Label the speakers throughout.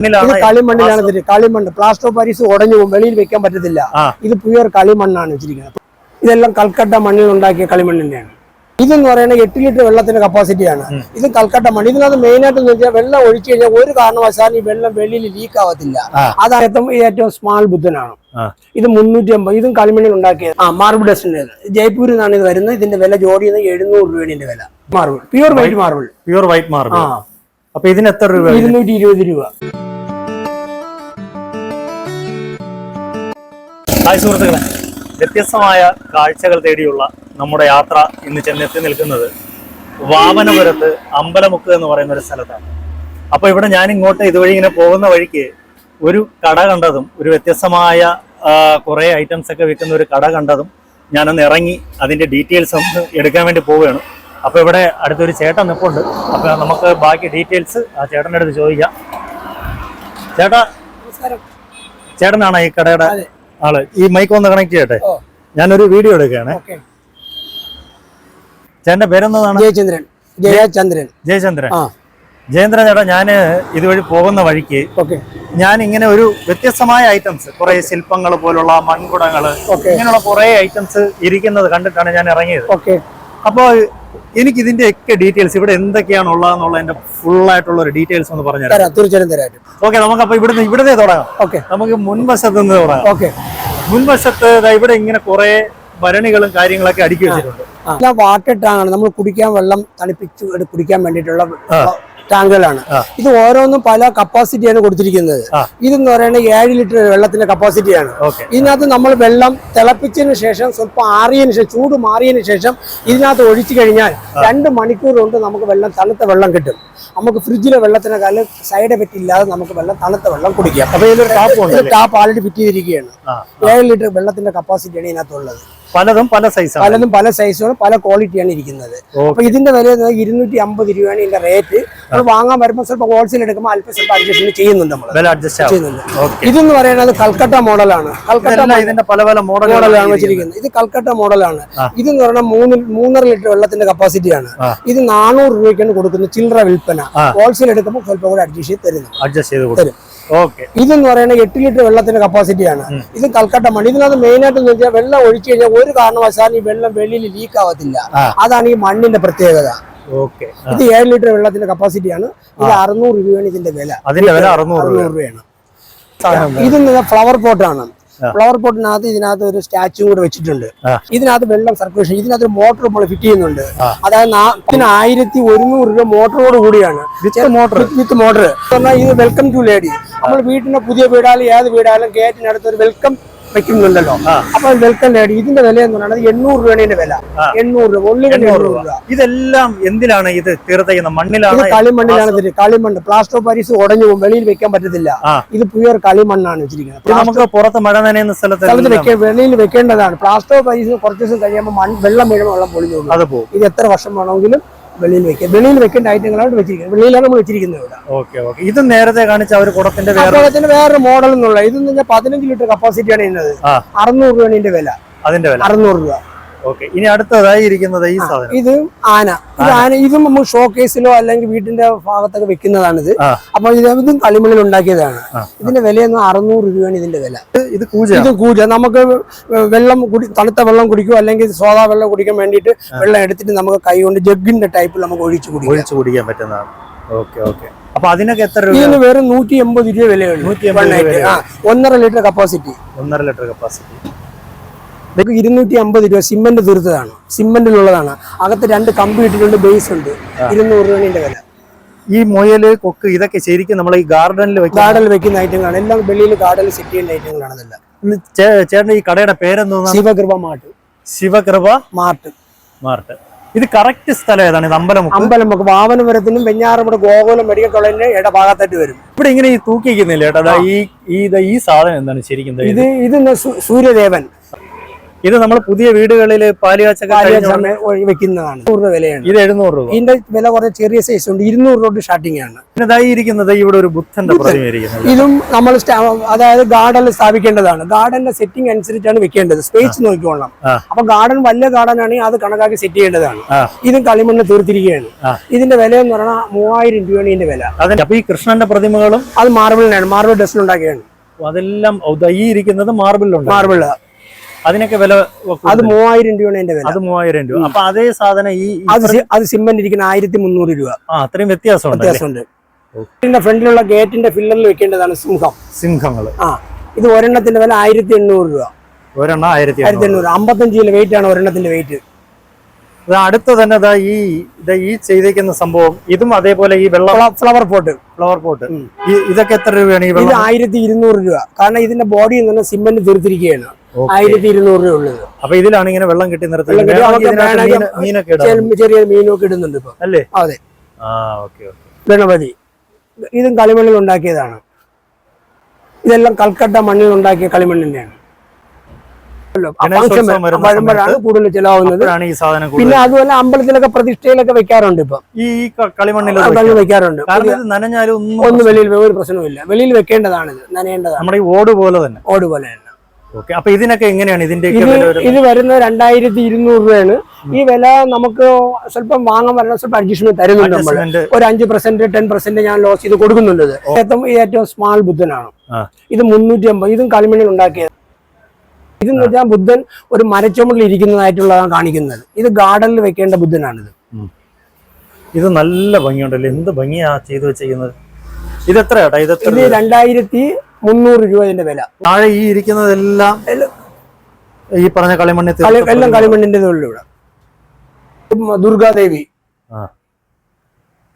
Speaker 1: ഇത്
Speaker 2: മണ്ണിലാണ്
Speaker 1: കളിമണ്ണിലാണ് കളിമണ്ണ്. പ്ലാസ്റ്റർ ഓഫ് പാരീസ് ഉടഞ്ഞു പോകും. വെളിയിൽ വെക്കാൻ പറ്റത്തില്ല. ഇത് പ്യുവർ കളിമണ്ണാണ് വെച്ചിരിക്കുന്നത്. ഇതെല്ലാം കൽക്കട്ട മണ്ണിൽ ഉണ്ടാക്കിയ കളിമണ്ണ് തന്നെയാണ്. ഇതെന്ന് പറയുന്നത് എട്ട് ലിറ്റർ വെള്ളത്തിന്റെ കപ്പാസിറ്റിയാണ് ഇത് കൽക്കട്ട മണ്ണ്. ഇതിനകത്ത് മെയിൻ ആയിട്ട് വെച്ചാൽ വെള്ളം ഒഴിച്ചു കഴിഞ്ഞാൽ ഒരു കാരണവശാലും ഈ വെള്ളം വെളിയിൽ ലീക്ക് ആവത്തില്ല.
Speaker 2: അതായത്
Speaker 1: അതാണ് ഏറ്റവും സ്മാൾ ബുദ്ധനാണ്. ഇത് മുന്നൂറ്റി അമ്പത് ഇതും കളിമണ്ണിൽ ഉണ്ടാക്കിയത്. ആ മാർബിൾ ഡസ്റ്റിന്റെ ജയ്പൂരിൽ നിന്നാണ് ഇത് വരുന്നത്. ഇതിന്റെ വില ജോഡി എഴുന്നൂറ് രൂപയാണ് ഇതിന്റെ വില. Marble pure white marble
Speaker 2: pure white marble
Speaker 1: ആ.
Speaker 2: അപ്പൊ ഇതിന് എത്ര രൂപ?
Speaker 1: ഇരുന്നൂറ്റി ഇരുപത് രൂപ.
Speaker 2: ഹായ് സുഹൃത്തുക്കളെ. വ്യത്യസ്തമായ കാഴ്ചകൾ തേടിയുള്ള നമ്മുടെ യാത്ര ഇന്ന് ചെന്നെത്തി നിൽക്കുന്നത് വാമനപുരത്ത് അമ്പലമുക്ക് എന്ന് പറയുന്ന ഒരു സ്ഥലത്താണ്. അപ്പൊ ഇവിടെ ഞാൻ ഇങ്ങോട്ട് ഇതുവഴി ഇങ്ങനെ പോകുന്ന വഴിക്ക് ഒരു കട കണ്ടതും ഒരു വ്യത്യസ്തമായ കുറേ കുറെ ഐറ്റംസ് ഒക്കെ വിൽക്കുന്ന ഒരു കട കണ്ടതും ഞാനൊന്ന് ഇറങ്ങി അതിന്റെ ഡീറ്റെയിൽസ് ഒന്ന് എടുക്കാൻ വേണ്ടി പോവുകയാണ്. അപ്പൊ ഇവിടെ അടുത്തൊരു ചേട്ടൻ നിൽപ്പുണ്ട് അപ്പൊ നമുക്ക് ബാക്കി ഡീറ്റെയിൽസ് ആ ചേട്ടന്റെ അടുത്ത് ചോദിക്കാം. ചേട്ടാ ചേട്ടനാണ് ഈ കടയുടെ ആൾ. ഈ മൈക്ക് ഒന്ന് കണക്ട് ചെയ്യട്ടെ. ഞാനൊരു വീഡിയോ എടുക്കുകയാണ്.
Speaker 1: ഓക്കെ.
Speaker 2: ചേട്ടന്റെ പേരെന്താണ്?
Speaker 1: ജയചന്ദ്രൻ. ജയചന്ദ്രൻ.
Speaker 2: ജയചന്ദ്രൻ ജയേന്ദ്രൻ ചേട്ടാ ഞാൻ ഇതുവഴി പോകുന്ന വഴിക്ക് ഞാൻ ഇങ്ങനെ ഒരു വ്യത്യസ്തമായ ഐറ്റംസ് കുറെ ശില്പങ്ങൾ പോലുള്ള
Speaker 1: മൺകുടങ്ങൾ
Speaker 2: ഇങ്ങനെയുള്ള കുറെ ഐറ്റംസ് ഇരിക്കുന്നത് കണ്ടിട്ടാണ് ഞാൻ ഇറങ്ങിയത്. അപ്പോൾ എനിക്ക് ഇതിന്റെ ഒക്കെ ഡീറ്റെയിൽസ് ഇവിടെ എന്തൊക്കെയാണ് ഉള്ളതെന്നുള്ള എന്റെ ഫുൾ ആയിട്ടുള്ള ഒരു ഡീറ്റെയിൽസ് ഒന്ന് പറഞ്ഞു
Speaker 1: തരാം തീർച്ചയായും തരാം.
Speaker 2: ഓക്കെ നമുക്ക് അപ്പൊ ഇവിടുന്ന് ഇവിടുന്ന് തുടങ്ങാം.
Speaker 1: ഓക്കെ
Speaker 2: നമുക്ക് മുൻവശത്ത് നിന്ന് തുടങ്ങാം.
Speaker 1: ഓക്കെ
Speaker 2: മുൻവശത്ത് ഇവിടെ ഇങ്ങനെ കുറെ ഭരണികളും കാര്യങ്ങളൊക്കെ അടുക്കി വെച്ചിട്ടുണ്ട്.
Speaker 1: വാട്ടർ ടാങ്കാണ് നമ്മൾ കുടിക്കാൻ വെള്ളം തണുപ്പിച്ച് കുടിക്കാൻ വേണ്ടിയിട്ടുള്ള. ടാങ്കുകളാണ് ഇത് ഓരോന്നും പല കപ്പാസിറ്റിയാണ് കൊടുത്തിരിക്കുന്നത്. ഇതെന്ന് പറയുന്നത് ഏഴ് ലിറ്റർ വെള്ളത്തിന്റെ കപ്പാസിറ്റിയാണ്. ഇതിനകത്ത് നമ്മൾ വെള്ളം തിളപ്പിച്ചതിന് ശേഷം സ്വല്പം ആറിയതിനു ശേഷം ചൂട് മാറിയതിന് ശേഷം ഇതിനകത്ത് ഒഴിച്ചു കഴിഞ്ഞാൽ രണ്ട് മണിക്കൂർ കൊണ്ട് നമുക്ക് വെള്ളം തണുത്ത വെള്ളം കിട്ടും. നമുക്ക് ഫ്രിഡ്ജിലെ വെള്ളത്തിനെക്കാളും സൈഡ് എഫക്റ്റ് ഇല്ലാതെ നമുക്ക് വെള്ളം തണുത്ത വെള്ളം കുടിക്കാം.
Speaker 2: ടാപ്പ് ഉണ്ട്
Speaker 1: ടാപ്പ് ആൾറെഡി ഫിറ്റ് ചെയ്തിരിക്കുകയാണ്. ഏഴ് ലിറ്റർ വെള്ളത്തിന്റെ കപ്പാസിറ്റിയാണ് ഇതിനകത്തുള്ളത്.
Speaker 2: പലതും പല സൈസാണ്
Speaker 1: പലതും പല സൈസുകളും പല ക്വാളിറ്റിയാണ് ഇരിക്കുന്നത്. അപ്പൊ ഇതിന്റെ വില ഇരുന്നൂറ്റി അമ്പത് രൂപയാണ് ഇതിന്റെ റേറ്റ് നമ്മൾ വാങ്ങാൻ വരുമ്പോൾ സ്വല്പം ഹോൾസെയിൽ എടുക്കുമ്പോൾ അല്പം സ്വല്പം അഡ്ജസ്റ്റ്മെന്റ് ചെയ്യുന്നുണ്ട് നമ്മൾ
Speaker 2: അഡ്ജസ്റ്റ്
Speaker 1: ചെയ്യുന്നുണ്ട്. ഇതെന്ന് പറയുന്നത് കൽക്കട്ട മോഡലാണ് കൽക്കട്ട
Speaker 2: ഇതിന്റെ പല പല
Speaker 1: മോഡലാണ് വെച്ചിരിക്കുന്നത്. ഇത് കൽക്കട്ട മോഡലാണ്
Speaker 2: ഇത്
Speaker 1: ഇതെന്ന് പറഞ്ഞാൽ മൂന്ന് മൂന്നര ലിറ്റർ വെള്ളത്തിന്റെ കപ്പാസിറ്റി
Speaker 2: ആണ്.
Speaker 1: ഇത് നാനൂറ് രൂപയ്ക്കാണ് കൊടുക്കുന്നത് ചില്ലറ വിൽപ്പന. ഹോൾസെയിൽ എടുക്കുമ്പോൾ സ്വല്പം കൂടെ അഡ്ജസ്റ്റ് ചെയ്ത് തരുന്നു
Speaker 2: അഡ്ജസ്റ്റ് ചെയ്ത് ഓക്കെ
Speaker 1: ഇതെന്ന് പറയുന്നത് എട്ട് ലിറ്റർ വെള്ളത്തിന്റെ കപ്പാസിറ്റിയാണ് ഇത് കൽക്കട്ട മണ്ണ് ഇതിനകത്ത് മെയിൻ ആയിട്ട് വെച്ചാൽ വെള്ളം ഒഴിച്ചു കഴിഞ്ഞാൽ ഒരു കാരണവശാലും ഈ വെള്ളം വെളിയിൽ ലീക്ക് ആവത്തില്ല. അതാണ് ഈ മണ്ണിന്റെ പ്രത്യേകത.
Speaker 2: ഓക്കെ.
Speaker 1: ഇത് ഏഴ് ലിറ്റർ വെള്ളത്തിന്റെ കപ്പാസിറ്റിയാണ് ഇത് അറുന്നൂറ് രൂപയാണ് ഇതിന്റെ വില.
Speaker 2: അതിന്റെ വില അറുന്നൂറ് രൂപ
Speaker 1: അറുന്നൂറ് രൂപയാണ്. ഇത് ഫ്ലവർ പോട്ടാണ്. ഫ്ലവർ പോട്ടിനകത്ത് ഇതിനകത്ത് ഒരു സ്റ്റാച്ചു കൂടെ വെച്ചിട്ടുണ്ട്. ഇതിനകത്ത് വെള്ളം സർക്കുലേഷൻ ഇതിനകത്ത് ഒരു മോട്ടോർ നമ്മൾ ഫിറ്റ് ചെയ്യുന്നുണ്ട്. അതായത് നാ- ഇതിന് ആയിരത്തി ഒരുന്നൂറ് രൂപ മോട്ടറോട് കൂടിയാണ്.
Speaker 2: വിത്ത് മോട്ടർ
Speaker 1: വിത്ത് മോട്ടർ പറഞ്ഞാൽ ഇത് വെൽക്കം ടു ലേഡി നമ്മൾ വീട്ടിന്റെ പുതിയ വീടായാലും ഏത് വീടായാലും ഗേറ്റിനടുത്ത് ഒരു വെൽക്കം വെക്കുന്നുണ്ടല്ലോ. അപ്പൊ വെൽക്കം ലേഡി ഇതിന്റെ വില എന്ന് പറയുന്നത് എണ്ണൂറ് രൂപയുടെ വില. എണ്ണൂറ് രൂപ ഉള്ളി
Speaker 2: എണ്ണൂറ് രൂപ. ഇതെല്ലാം എന്തിനാണ് ഇത് തീർത്തേക്കുന്നത്?
Speaker 1: ഇത്
Speaker 2: മണ്ണിലാണ്
Speaker 1: കളിമണ്ണിലാണ് ഇതിൽ. കളിമണ്ണ്. പ്ലാസ്റ്റർ പാരീസ് ഉടഞ്ഞു പോകും. വെളിയിൽ വെക്കാൻ പറ്റത്തില്ല. ഇത് പുയർ കളിമണ്ണാണ് വെച്ചിരിക്കുന്നത്.
Speaker 2: ഇത് നമുക്ക് പുറത്ത് മഴ നനയുന്ന സ്ഥലത്ത്
Speaker 1: സ്ഥലത്ത് വെളിയിൽ വെക്കേണ്ടതാണ്. പ്ലാസ്റ്റർ പാരീസ് കുറച്ച് ദിവസം കഴിയുമ്പോൾ വെള്ളം വീഴുമ്പോൾ വെള്ളം പൊളിഞ്ഞു പോകും. ഇത് എത്ര വർഷം വേണമെങ്കിലും വെളിയിൽ വെക്കുക വെളിയിൽ വെക്കേണ്ട ഐറ്റങ്ങളാണ് വെച്ചിരിക്കുന്നത്. വെളിയിലാണ് നമ്മൾ വെച്ചിരിക്കുന്നത് ഇവിടെ.
Speaker 2: Okay okay. ഇത് നേരത്തെ കാണിച്ച ഒരു കുടത്തിന്റെ വേറെ
Speaker 1: അദ്ദേഹത്തിന് വേറെ മോഡൽ എന്നുള്ള ഇതെന്ന് പറഞ്ഞാൽ പതിനഞ്ച് ലിറ്റർ കപ്പാസിറ്റിയാണ്
Speaker 2: ഇന്നത്.
Speaker 1: അറുന്നൂറ് രൂപയാണ് ഇതിന്റെ വില.
Speaker 2: അതിന്റെ വില.
Speaker 1: അറുന്നൂറ് രൂപ.
Speaker 2: ഓക്കെ. ഇനി അടുത്തതായി ഇരിക്കുന്നത് ഈ സാധനം.
Speaker 1: ഇത് ആന. ഇത് ആന. ഇതും നമ്മൾ ഷോക്കേസിലോ അല്ലെങ്കിൽ വീട്ടിന്റെ ഭാഗത്തൊക്കെ വെക്കുന്നതാണിത്. അപ്പൊ ഇത് ഇതും കളിമണ്ണിൽ ഉണ്ടാക്കിയതാണ്. ഇതിന്റെ വിലയെന്ന് അറുന്നൂറ് രൂപയാണ് ഇതിന്റെ വില.
Speaker 2: ഇത് കൂജ
Speaker 1: ഇത് കൂജ. നമുക്ക് വെള്ളം കുടി തണുത്ത വെള്ളം കുടിക്കുക അല്ലെങ്കിൽ സോഡാ വെള്ളം കുടിക്കാൻ വേണ്ടിട്ട് വെള്ളം എടുത്തിട്ട് നമുക്ക് കൈ കൊണ്ട് ജഗ്ഗിന്റെ ടൈപ്പിൽ നമുക്ക് ഒഴിച്ചു കുടിക്കാം.
Speaker 2: ഒഴിച്ചു കുടിക്കാൻ പറ്റുന്നതാണ്. Okay okay. അപ്പൊ അതിനൊക്കെ എത്ര രൂപ
Speaker 1: ഇതിന് വെറും നൂറ്റി എൺപത് രൂപ വിലയുള്ളൂ.
Speaker 2: 180
Speaker 1: One night. ആ, ഒന്നര ലിറ്റർ കപ്പാസിറ്റി
Speaker 2: ഒന്നര ലിറ്റർ കപ്പാസിറ്റി
Speaker 1: ഇതൊക്കെ ഇരുന്നൂറ്റി അമ്പത് രൂപ സിമെന്റ് തീർത്തതാണ് സിമെന്റിലുള്ളതാണ് അകത്ത് രണ്ട് കമ്പി ഇട്ടിട്ടുണ്ട് ബേസ് ഉണ്ട്. ഇരുന്നൂറ് രൂപ വില.
Speaker 2: ഈ മുയൽ കൊക്ക് ഇതൊക്കെ ശരിക്കും നമ്മൾ ഈ ഗാർഡനിൽ
Speaker 1: ഗാർഡനിൽ വെക്കുന്ന ഐറ്റങ്ങളാണ് എല്ലാം വെളിയിൽ ഗാർഡനിൽ സെറ്റ് ചെയ്യുന്ന ഐറ്റങ്ങളാണ് ഇതെല്ലാം.
Speaker 2: ചേട്ടൻ ഈ കടയുടെ പേരെന്താ?
Speaker 1: Shivakripa mart.
Speaker 2: Shivakripa
Speaker 1: mart
Speaker 2: mart ഇത് കറക്റ്റ് സ്ഥലം ഏതാണ്? ഇത് അമ്പലമുക്ക്?
Speaker 1: അമ്പലം നമുക്ക് വാവനപുരത്തിനും വെഞ്ഞാറമ്മൂട് ഗോകുലം മെഡിക്കൽ കോളേജിന്റെ ഇടഭാഗത്തായിട്ട് വരും.
Speaker 2: ഇവിടെ ഇങ്ങനെ ഈ തൂക്കിക്കുന്നില്ല ചേട്ടാ? ഈ ഈ സാധനം എന്താണ് ശരിക്കും ഇത്?
Speaker 1: ഇത് സൂര്യദേവൻ.
Speaker 2: ഇത് നമ്മൾ പുതിയ വീടുകളിൽ പാലുകാച്ചൊക്കെ
Speaker 1: വെക്കുന്നതാണ്. നൂറ് വിലയാണ്.
Speaker 2: ഇത് എഴുന്നൂറ് രൂപ.
Speaker 1: ഇതിന്റെ വില കുറച്ച് ചെറിയ സൈസ് ഉണ്ട്. ഇരുന്നൂറ് രൂപ സ്റ്റാർട്ടിംഗ് ആണ്.
Speaker 2: ഇതായിരിക്കുന്നത് ഇവിടെ ഒരു ബുദ്ധന്റെ
Speaker 1: ഇതും നമ്മൾ അതായത് ഗാർഡനിൽ സ്ഥാപിക്കേണ്ടതാണ്. ഗാർഡന്റെ സെറ്റിംഗ് അനുസരിച്ചാണ് വെക്കേണ്ടത്. സ്പേസ്
Speaker 2: നോക്കിക്കൊള്ളാം.
Speaker 1: അപ്പൊ ഗാർഡൻ വലിയ ഗാർഡൻ ആണെങ്കിൽ അത് കണക്കാക്കി സെറ്റ് ചെയ്യേണ്ടതാണ്. ഇതും കളിമണ്ണ് തീർത്തിരിക്കുകയാണ്. ഇതിന്റെ വില എന്ന് പറഞ്ഞാൽ മൂവായിരം രൂപയാണ് ഇതിന്റെ വില.
Speaker 2: അപ്പൊ ഈ കൃഷ്ണന്റെ പ്രതിമകളും
Speaker 1: അത് മാർബിളിനാണ് മാർബിൾ ഡ്രസ്സിലുണ്ടാക്കിയാണ് ഉണ്ടാക്കിയാണ്
Speaker 2: അതെല്ലാം ഈ ഇരിക്കുന്നത് മാർബിളിലുണ്ട്
Speaker 1: മാർബിൾ
Speaker 2: അതിനൊക്കെ വില
Speaker 1: അത് മൂവായിരം രൂപയാണ് ഇതിന്റെ വില.
Speaker 2: അത് മൂവായിരം രൂപ. അപ്പൊ അതേ സാധനം ഈ
Speaker 1: അത് അത് സിമെന്റ് ഇരിക്കുന്ന ആയിരത്തി മുന്നൂറ് രൂപ.
Speaker 2: ആ അത്രയും വ്യത്യാസമുണ്ട്
Speaker 1: വ്യത്യാസമുണ്ട്. ഫ്രണ്ടിലുള്ള ഗേറ്റിന്റെ ഫില്ലറിൽ വെക്കേണ്ടതാണ് സിംഹം.
Speaker 2: സിംഹങ്ങൾ.
Speaker 1: ആ ഇത് ഒരെണ്ണത്തിന്റെ വില ആയിരത്തി എണ്ണൂറ് രൂപ.
Speaker 2: ഒരെണ്ണം ആയിരത്തി
Speaker 1: ആയിരത്തി എണ്ണൂറ് അമ്പത്തഞ്ച് കിലോ വെയിറ്റ് ആണ് ഒരെണ്ണത്തിന്റെ വെയിറ്റ്
Speaker 2: അടുത്ത തന്നെ ദാ ഈ ഇതാ ഈ ചെയ്തേക്കുന്ന സംഭവം. ഇതും അതേപോലെ ഈ വെള്ളം
Speaker 1: ഫ്ലവർ പോട്ട്
Speaker 2: ഫ്ലവർ പോട്ട്. ഇതൊക്കെ എത്ര രൂപയാണ് ഈ
Speaker 1: ഇത്
Speaker 2: വെള്ളം?
Speaker 1: ആയിരത്തി ഇരുന്നൂറ് രൂപ. കാരണം ഇതിന്റെ ബോഡി എന്ന് പറഞ്ഞാൽ സിമെന്റ് തീർത്തിരിക്കുകയാണ്. ആയിരത്തി ഇരുന്നൂറ് രൂപ ഉള്ളത്
Speaker 2: അപ്പൊ ഇതിലാണ് ഇങ്ങനെ വെള്ളം കിട്ടി നിർത്തുന്നത്.
Speaker 1: ചെറിയ- മീനൊക്കെ ഇടുന്നുണ്ട് ഇപ്പൊ.
Speaker 2: അല്ലേ?
Speaker 1: അതെ. ഗണപതി. ഇതും കളിമണ്ണിൽ ഉണ്ടാക്കിയതാണ്. ഇതെല്ലാം കൽക്കട്ട മണ്ണിൽ ഉണ്ടാക്കിയ കളിമണ്ണിന്റെയാണ് വരുമ്പോഴാണ് കൂടുതൽ ചിലവാകുന്നത്. പിന്നെ അതുപോലെ അമ്പലത്തിലൊക്കെ പ്രതിഷ്ഠയിലൊക്കെ വെക്കാറുണ്ട് ഇപ്പൊ.
Speaker 2: ഈ കളിമണ്ണിൽ
Speaker 1: വെക്കാറുണ്ട്.
Speaker 2: നനഞ്ഞാലും ഒന്നും
Speaker 1: വെളിയിൽ ഒരു ഒരു പ്രശ്നവുമില്ല. വെളിയിൽ വെക്കേണ്ടതാണിത്. നനയേണ്ടതാണ്.
Speaker 2: നമ്മുടെ ഓട് പോലെ തന്നെ.
Speaker 1: ഓട് പോലെ തന്നെ.
Speaker 2: ഓക്കെ. അപ്പൊ ഇതിനൊക്കെ എങ്ങനെയാണ് ഇതിന്റെ
Speaker 1: ഇത്
Speaker 2: വരുന്നത്?
Speaker 1: രണ്ടായിരത്തി ഇരുന്നൂറ് രൂപയാണ്. ഈ വില നമുക്ക് സ്വല്പം വാങ്ങാൻ വരണം സ്വല്പം അഡ്ജസ്റ്റ്മെന്റ് തരുന്നുണ്ട് നമ്മൾ ഒരു അഞ്ച് പെർസെന്റ് ടെൻ പെർസെന്റ് ഞാൻ ലോസ് ചെയ്ത് കൊടുക്കുന്നുണ്ട്. ഏറ്റവും ഏറ്റവും സ്മാൾ ബുദ്ധനാണ്. ഇത് മുന്നൂറ്റി അമ്പത് ഇതും കളിമണ്ണിൽ ഉണ്ടാക്കിയത്. ഇതെന്ന് വെച്ചാൽ ബുദ്ധൻ ഒരു മരച്ചുമട്ടിൽ ഇരിക്കുന്നതായിട്ടുള്ളതാണ് കാണിക്കുന്നത്. ഇത് ഗാർഡനിൽ വെക്കേണ്ട ബുദ്ധനാണിത്.
Speaker 2: ഇത് നല്ല ഭംഗിയുണ്ടല്ലോ? എന്ത് ഭംഗിയാ ചെയ്തു വെച്ചിരിക്കുന്നത്? ഇത് എത്രയാട്ടാ ഇത് എത്ര
Speaker 1: ഇത് രണ്ടായിരത്തി മുന്നൂറ് രൂപ ഇതിന്റെ വില.
Speaker 2: താഴെ ഈ ഇരിക്കുന്നതെല്ലാം ഈ പറഞ്ഞ കളിമണ്ണി
Speaker 1: കളി എല്ലാം കളിമണ്ണിന്റെ ഇവിടെ ഇത് ദുർഗാദേവി.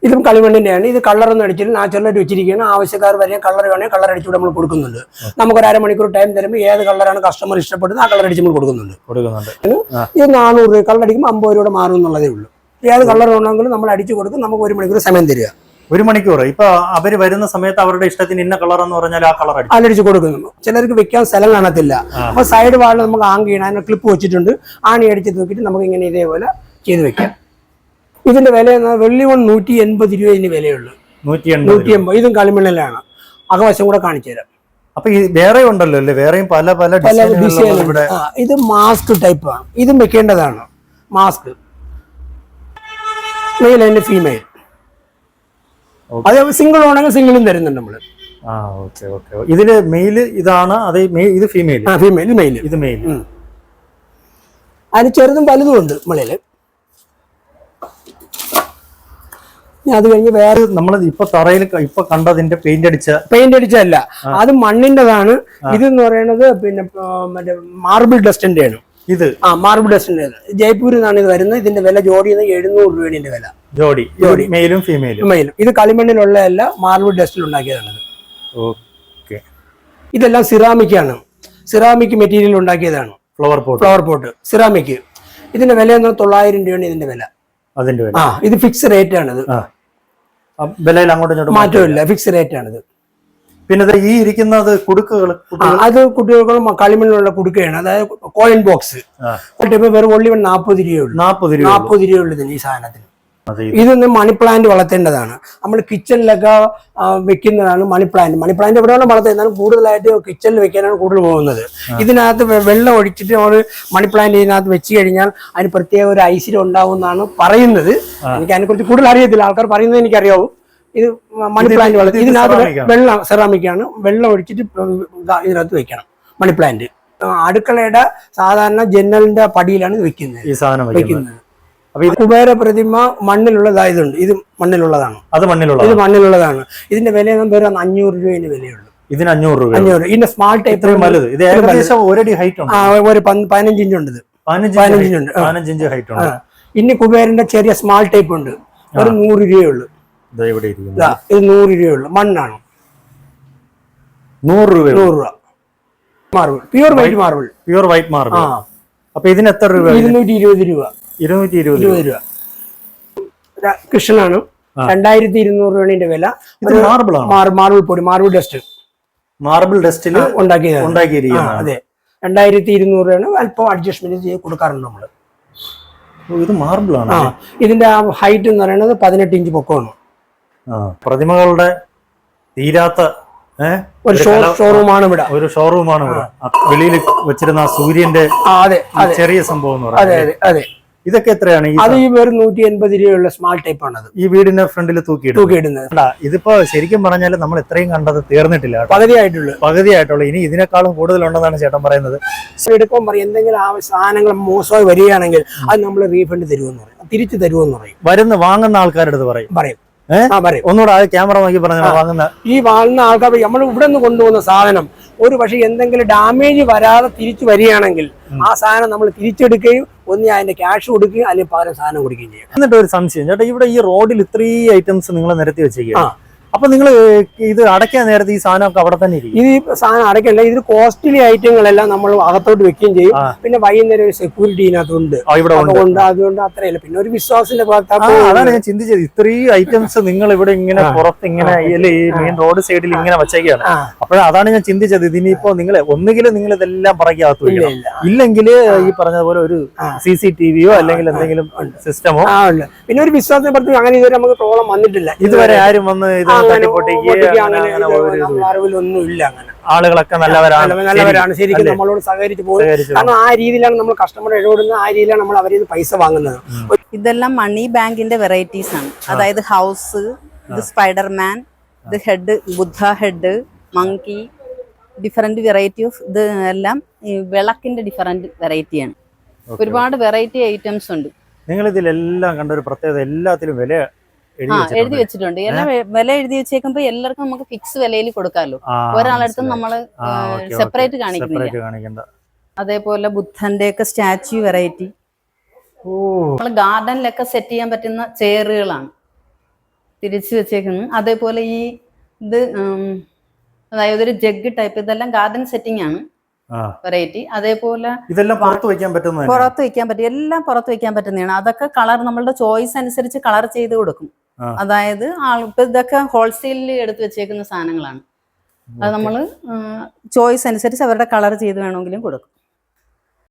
Speaker 1: ഇതും കളിമണ്ണിന്റെയാണ്. ഇത് കളറൊന്നും അടിച്ചിട്ട് നാച്ചുറലായിട്ട് വെച്ചിരിക്കുകയാണ്. ആവശ്യക്കാർ വരെ കളർ വേണമെങ്കിൽ കളർ അടിച്ചുകൂടെ നമ്മൾ കൊടുക്കുന്നുണ്ട്. നമുക്ക് ഒരു അരമണിക്കൂർ ടൈം തരുമ്പോൾ ഏത് കളറാണ് കസ്റ്റമർ ഇഷ്ടപ്പെടുന്നത് ആ കളർ അടിച്ച് നമ്മൾ കൊടുക്കുന്നുണ്ട്.
Speaker 2: കൊടുക്കുന്നുണ്ട്.
Speaker 1: ഇത് നാനൂറ് രൂപ. കളർ അടിക്കുമ്പോൾ അമ്പത് രൂപ മാറും എന്നുള്ളതേ ഉള്ളൂ. ഏത് കളർ വേണമെങ്കിലും നമ്മൾ അടിച്ചു കൊടുക്കും. നമുക്ക് ഒരു മണിക്കൂർ സമയം തരിക.
Speaker 2: ഒരു മണിക്കൂർ ഇപ്പൊ അവർ വരുന്ന സമയത്ത് അവരുടെ ഇഷ്ടത്തിന് ഇന്ന കളർ എന്ന് പറഞ്ഞാൽ ആ കളർ
Speaker 1: അലടിച്ച് കൊടുക്കുന്നു. ചിലർക്ക് വെക്കാൻ സ്ഥലം കാണത്തില്ല. അപ്പൊ സൈഡ് വാളിൽ നമുക്ക് ആങ് ചെയ്യണം. അതിന് ക്ലിപ്പ് വെച്ചിട്ടുണ്ട്. ആണി അടിച്ച് നോക്കിയിട്ട് നമുക്ക് ഇങ്ങനെ ഇതേപോലെ ചെയ്ത് വെക്കാം. ഇതിന്റെ വില വെള്ളി കൊണ്ട് നൂറ്റി എൺപത് രൂപ ഇതിന് വിലയുള്ളൂ.
Speaker 2: നൂറ്റി എൺപത്
Speaker 1: ഇതും കളിമണ്ണിലാണ് അകവശം കൂടെ കാണിച്ചു തരാം.
Speaker 2: അപ്പൊ ഈ വേറെ ഉണ്ടല്ലോ അല്ലേ? വേറെയും പല പല
Speaker 1: ഡിസൈൻ ഇത് മാസ്ക് ടൈപ്പ് ആണ്. ഇതും വെക്കേണ്ടതാണ്. മാസ്ക് മെയിൽ ആൻഡ് ഫീമെയിൽ അത് സിംഗിൾ ആണെങ്കിൽ സിംഗിളും തരുന്നുണ്ട് നമ്മൾ.
Speaker 2: ആ ഓക്കെ ഓക്കെ ഇതിൽ മെയിൽ ഇതാണ് അത് മെയിൽ ഇത് ഫീമെയിൽ
Speaker 1: ആ ഫീമെയിൽ മെയിൽ
Speaker 2: ഇത് മെയിൽ
Speaker 1: അതിന് ചെറുതും വലുതും ഉണ്ട് നമ്മളിൽ അത് കഴിഞ്ഞ് വേറെ
Speaker 2: നമ്മൾ ഇപ്പൊ തറയിൽ ഇപ്പൊ കണ്ടതിന്റെ പെയിന്റ് അടിച്ച
Speaker 1: പെയിന്റ് അടിച്ചതല്ല. അത് മണ്ണിന്റെതാണ്. ഇതെന്ന് പറയുന്നത് പിന്നെ മറ്റേ മാർബിൾ ഡസ്റ്റിന്റെ ആണ്
Speaker 2: ഇത്
Speaker 1: ആ മാർബിൾ ഡസ്റ്റിന്റെ ജയ്പൂരിൽ നിന്നാണ് ഇത് വരുന്നത്. ഇതിന്റെ വില ജോഡി എഴുന്നൂറ് രൂപയാണ് ഇതിന്റെ വില.
Speaker 2: ജോഡി. ജോഡി. മെയിലും ഫീമെയിലും
Speaker 1: മെയിലും ഇത് കളിമണ്ണിലുള്ള കളിമണ്ണിലുള്ളതല്ല മാർബിൾ ഡസ്റ്റിൽ ഉണ്ടാക്കിയതാണ്
Speaker 2: ഓക്കെ
Speaker 1: ഇതെല്ലാം സിറാമിക് ആണ്. സിറാമിക് മെറ്റീരിയൽ ഉണ്ടാക്കിയതാണ്.
Speaker 2: Flower pot
Speaker 1: flower pot ceramic ഇതിന്റെ വില എന്ന് തൊള്ളായിരം രൂപയാണ് ഇതിന്റെ വില.
Speaker 2: അതിന്റെ വില.
Speaker 1: ആ ഇത് ഫിക്സ് റേറ്റ്
Speaker 2: ആണ് ഇത് വിലയിൽ അങ്ങോട്ടും.
Speaker 1: മാറ്റമില്ല. ഫിക്സ് റേറ്റ് ആണിത്.
Speaker 2: പിന്നെ ഈ ഇരിക്കുന്നത് കുടുക്കുകൾ
Speaker 1: അത് കുട്ടികൾക്ക് കളിമണ്ണിലുള്ള കുടുക്കയാണ്. അതായത് കോയിൻ ബോക്സ്. ഇപ്പൊ വെറും ഒള്ളി നാൽപ്പത് രൂപയുള്ളൂ
Speaker 2: നാപ്പത് രൂപ
Speaker 1: നാൽപ്പത് രൂപയുള്ളൂ ഇതിന് ഈ സാധനത്തിന്. ഇതൊന്നും മണി പ്ലാന്റ് വളർത്തേണ്ടതാണ്. നമ്മൾ കിച്ചണിലൊക്കെ വെക്കുന്നതാണ് മണി പ്ലാന്റ് മണി പ്ലാന്റ് എവിടെയാണ് വളർത്തുന്നത് കൂടുതലായിട്ട് കിച്ചണിൽ വെക്കാനാണ് കൂടുതൽ പോകുന്നത്. ഇതിനകത്ത് വെള്ളം ഒഴിച്ചിട്ട് നമ്മൾ മണി പ്ലാന്റ് ഇതിനകത്ത് വെച്ച് കഴിഞ്ഞാൽ അതിന് പ്രത്യേക ഒരു ഐശ്വര്യം ഉണ്ടാവും എന്നാണ് പറയുന്നത്. എനിക്ക് അതിനെക്കുറിച്ച് കൂടുതൽ അറിയത്തില്ല. ആൾക്കാർ പറയുന്നത് എനിക്കറിയാവൂ. ഇത് മണി പ്ലാന്റ് വളർത്തി
Speaker 2: ഇത്
Speaker 1: ഇതിനകത്ത് വെ-
Speaker 2: സെറാമിക് ആണ്.
Speaker 1: വെള്ളം സെറാമിക്കാണ് വെള്ളം ഒഴിച്ചിട്ട് ഇതാ ഇതിനകത്ത് വെക്കണം. മണി പ്ലാന്റ് അടുക്കളയുടെ സാധാരണ ജനലിന്റെ പടിയിലാണ് ഇത് വെക്കുന്നത്.
Speaker 2: ഈ സാധനം
Speaker 1: വെക്കുന്നത്. കുബേര പ്രതിമ മണ്ണിലുള്ളതായതുണ്ട് ഇത് മണ്ണിലുള്ളതാണ്.
Speaker 2: അത് മണ്ണിലുള്ള
Speaker 1: ഇത് മണ്ണിലുള്ളതാണ്. ഇതിന്റെ വില എന്ന് അഞ്ഞൂറ് രൂപ വിലയുള്ളൂ.
Speaker 2: ഇതിന് അഞ്ഞൂറ് രൂപ
Speaker 1: അഞ്ഞൂറ്. ഇതിന്റെ സ്മാൾ ടൈപ്പ്
Speaker 2: വലുത്. ഇത് ഏകദേശം ഒരടി ഹൈറ്റ് ഉണ്ട്.
Speaker 1: ഒരു പതിനഞ്ച് ഇഞ്ച് ഉണ്ട്
Speaker 2: പതിനഞ്ച് ഇഞ്ച് ഹൈറ്റ് ഉണ്ട്.
Speaker 1: ഇനി കുബേരന്റെ ചെറിയ സ്മാൾ ടൈപ്പ് ഉണ്ട്. ഒരു നൂറ് രൂപയുള്ളൂ
Speaker 2: ഇവിടെ ഇരിക്കുന്നത്.
Speaker 1: ഇതാ നൂറ് രൂപയുള്ളൂ. മണ്ണാണ്.
Speaker 2: നൂറ് രൂപ
Speaker 1: നൂറ് രൂപ. Marble pure white marble
Speaker 2: pure white marble അപ്പൊ ഇതിന് എത്ര രൂപ
Speaker 1: ഇരുന്നൂറ്റി ഇരുപത് രൂപ.
Speaker 2: ഇരുന്നൂറ്റി ഇരുപത് രൂപ.
Speaker 1: കൃഷ്ണനാണ്. രണ്ടായിരത്തി ഇരുന്നൂറ് രൂപയാണ് ഇതിന്റെ വില.
Speaker 2: ഇത് മാർബിൾ
Speaker 1: മാർബിൾ പൊടി മാർബിൾ ഡസ്റ്റ്
Speaker 2: മാർബിൾ ഡസ്റ്റിൽ
Speaker 1: ഉണ്ടാക്കി
Speaker 2: ഉണ്ടാക്കിയിരിക്കുന്നത്
Speaker 1: അതെ. രണ്ടായിരത്തി ഇരുന്നൂറ് രൂപയാണ് അല്പം അഡ്ജസ്റ്റ്മെന്റ് ചെയ്ത് കൊടുക്കാറുണ്ട് നമ്മൾ
Speaker 2: ഇത് മാർബിൾ ആണ്?
Speaker 1: ഇതിന്റെ ഹൈറ്റ് എന്ന് പറയുന്നത് പതിനെട്ട് ഇഞ്ച് പൊക്കമാണ്.
Speaker 2: പ്രതിമകളുടെ തീരാത്ത
Speaker 1: ഒരു ഷോറൂമാണ് ഇവിടെ.
Speaker 2: ഒരു ഷോറൂമാണ് ഇവിടെ. വെളിയിൽ വെച്ചിരുന്ന ആ സൂര്യന്റെ ചെറിയ സംഭവം എന്ന് പറയുന്നത്. ഇതൊക്കെ എത്രയാണ്?
Speaker 1: അത് ഈ വെറും നൂറ്റി എൺപത് രൂപയുള്ള സ്മാൾ ടൈപ്പ് ആണത്.
Speaker 2: ഈ വീടിന്റെ ഫ്രണ്ടിൽ തൂക്കി
Speaker 1: തൂക്കിയിടുന്നത്.
Speaker 2: ഇതിപ്പോ ശരിക്കും പറഞ്ഞാൽ നമ്മൾ ഇത്രയും കണ്ടത് തീർന്നിട്ടില്ല.
Speaker 1: പകുതിയായിട്ടുള്ളൂ
Speaker 2: പകുതിയായിട്ടുള്ളൂ ഇനി ഇതിനേക്കാളും കൂടുതലുണ്ടെന്നാണ് ചേട്ടൻ പറയുന്നത്.
Speaker 1: എടുക്കുമ്പോൾ പറയും എന്തെങ്കിലും ആ സാധനങ്ങൾ മോശമായി വരികയാണെങ്കിൽ അത് നമ്മൾ റീഫണ്ട് തരുമെന്ന് പറയും. തിരിച്ചു തരുമെന്ന് പറയും.
Speaker 2: വരുന്ന വാങ്ങുന്ന ആൾക്കാരുടെ പറയും.
Speaker 1: പറയും.
Speaker 2: ഒന്നുകൂടെ ആ ക്യാമറ നോക്കി പറഞ്ഞു വാങ്ങുന്ന
Speaker 1: ഈ വാങ്ങുന്ന ആൾക്കാർ നമ്മൾ ഇവിടെ നിന്ന് കൊണ്ടുപോകുന്ന സാധനം ഒരു പക്ഷേ എന്തെങ്കിലും ഡാമേജ് വരാതെ തിരിച്ചു വരികയാണെങ്കിൽ ആ സാധനം നമ്മൾ തിരിച്ചെടുക്കുകയും ഒന്നി അതിന്റെ ക്യാഷ് കൊടുക്കുകയും അല്ലെങ്കിൽ പകരം സാധനം കൊടുക്കുകയും ചെയ്യും.
Speaker 2: എന്നിട്ട് ഒരു സംശയം ചേട്ടാ ഇവിടെ ഈ റോഡിൽ ഇത്രയും ഐറ്റംസ് നിങ്ങൾ നിരത്തി
Speaker 1: വെച്ചേക്കാം
Speaker 2: വെച്ചേക്കുക അപ്പൊ നിങ്ങൾ ഇത് അടയ്ക്കാൻ നേരത്തെ ഈ സാധനമൊക്കെ അവിടെ തന്നെ ഇരിക്കും.
Speaker 1: ഇത് ഈ സാധനം അടയ്ക്കല്ല ഇതിന് കോസ്റ്റ്ലി ഐറ്റങ്ങളെല്ലാം നമ്മൾ അകത്തോട്ട് വെക്കുകയും ചെയ്യും. പിന്നെ വൈകുന്നേരം ഒരു സെക്യൂരിറ്റി ഇതിനകത്തുണ്ട്. അതുകൊണ്ട് അതുകൊണ്ട് അത്രയല്ല. പിന്നെ ഒരു വിശ്വാസത്തിന്റെ ഭാഗത്താണ്
Speaker 2: അതാണ് ഞാൻ ചിന്തിച്ചത്. ഇത്രയും ഐറ്റംസ് നിങ്ങൾ ഇവിടെ ഇങ്ങനെ പുറത്ത് ഇങ്ങനെ ഈ മെയിൻ റോഡ് സൈഡിൽ ഇങ്ങനെ വെച്ചേക്കാണ്.
Speaker 1: ആ.
Speaker 2: അപ്പോഴ അതാണ് ഞാൻ ചിന്തിച്ചത്. ഇതിനിപ്പോ നിങ്ങൾ ഒന്നുകിൽ നിങ്ങൾ ഇതെല്ലാം
Speaker 1: ഇല്ല
Speaker 2: ഇല്ലെങ്കിൽ ഈ പറഞ്ഞതുപോലെ ഒരു. സി സി ടി വിയോ അല്ലെങ്കിൽ എന്തെങ്കിലും സിസ്റ്റമോ
Speaker 1: പിന്നെ ഒരു വിശ്വാസത്തെ പറ്റി അങ്ങനെ ഇതുവരെ നമുക്ക് പ്രോബ്ലം വന്നിട്ടില്ല.
Speaker 2: ഇതുവരെ ആരും വന്ന് ഇത്
Speaker 1: അറിവിലൊന്നുമില്ല
Speaker 2: അങ്ങനെ ആളുകളൊക്കെ നല്ലവരാണ്.
Speaker 1: നല്ലവരാണ്. ശരിക്കും നമ്മളോട് സഹകരിച്ച് പോകുന്നത് കാരണം ആ രീതിയിലാണ് നമ്മൾ കസ്റ്റമർ ഇടപെടുന്നത്. ആ രീതിയിലാണ് നമ്മൾ അവരിൽ നിന്ന് പൈസ വാങ്ങുന്നത്.
Speaker 3: ഇതെല്ലാം മണി ബാങ്കിന്റെ വെറൈറ്റീസ് ആണ്. അതായത് ഹൗസ് ഇത് സ്പൈഡർമാൻ ഇത് head Buddha head monkey different variety of ഇത് എല്ലാം ഈ വിളക്കിന്റെ ഡിഫറെന്റ് വെറൈറ്റിയാണ് ഒരുപാട് വെറൈറ്റി ഐറ്റംസ് ഉണ്ട്.
Speaker 2: നിങ്ങൾ ഇതിലെല്ലാം കണ്ട ഒരു പ്രത്യേകത എല്ലാത്തിലും വില എഴുതി വെച്ചിട്ടുണ്ട്.
Speaker 3: എല്ലാം വില എഴുതി വെച്ചേക്കുമ്പോ എല്ലാവർക്കും നമുക്ക് ഫിക്സ് വിലയിൽ കൊടുക്കാമല്ലോ ഒരാളടുത്തും
Speaker 2: ഓക്കേ.
Speaker 3: സെപ്പറേറ്റ് കാണിക്കുന്നില്ല. അതേപോലെ ബുദ്ധന്റെ ഒക്കെ സ്റ്റാച്യു വെറൈറ്റി. നമ്മൾ ഗാർഡനിലൊക്കെ സെറ്റ് ചെയ്യാൻ പറ്റുന്ന ചെയറുകളാണ്. തിരിച്ചു വെച്ചേക്കുന്നത്. അതേപോലെ ഈ ഇത് അതായത് ഒരു ജഗ് ടൈപ്പ് ഇതെല്ലാം ഗാർഡൻ സെറ്റിംഗ് ആണ്. വെറൈറ്റി അതേപോലെ
Speaker 2: ഇതെല്ലാം പുറത്ത് വെക്കാൻ പറ്റുന്ന
Speaker 3: പുറത്ത് വെക്കാൻ പറ്റും എല്ലാം പുറത്ത് വെക്കാൻ പറ്റുന്നതാണ്. അതൊക്കെ കളർ നമ്മളുടെ ചോയ്സ് അനുസരിച്ച് കളർ ചെയ്ത് കൊടുക്കും. അതായത് ആൾ ഇപ്പൊ ഇതൊക്കെ ഹോൾസെയിലിൽ എടുത്തു വെച്ചേക്കുന്ന സാധനങ്ങളാണ്. അത് നമ്മൾ ചോയ്സ് അനുസരിച്ച് അവരുടെ കളർ ചെയ്ത് വേണമെങ്കിലും കൊടുക്കും.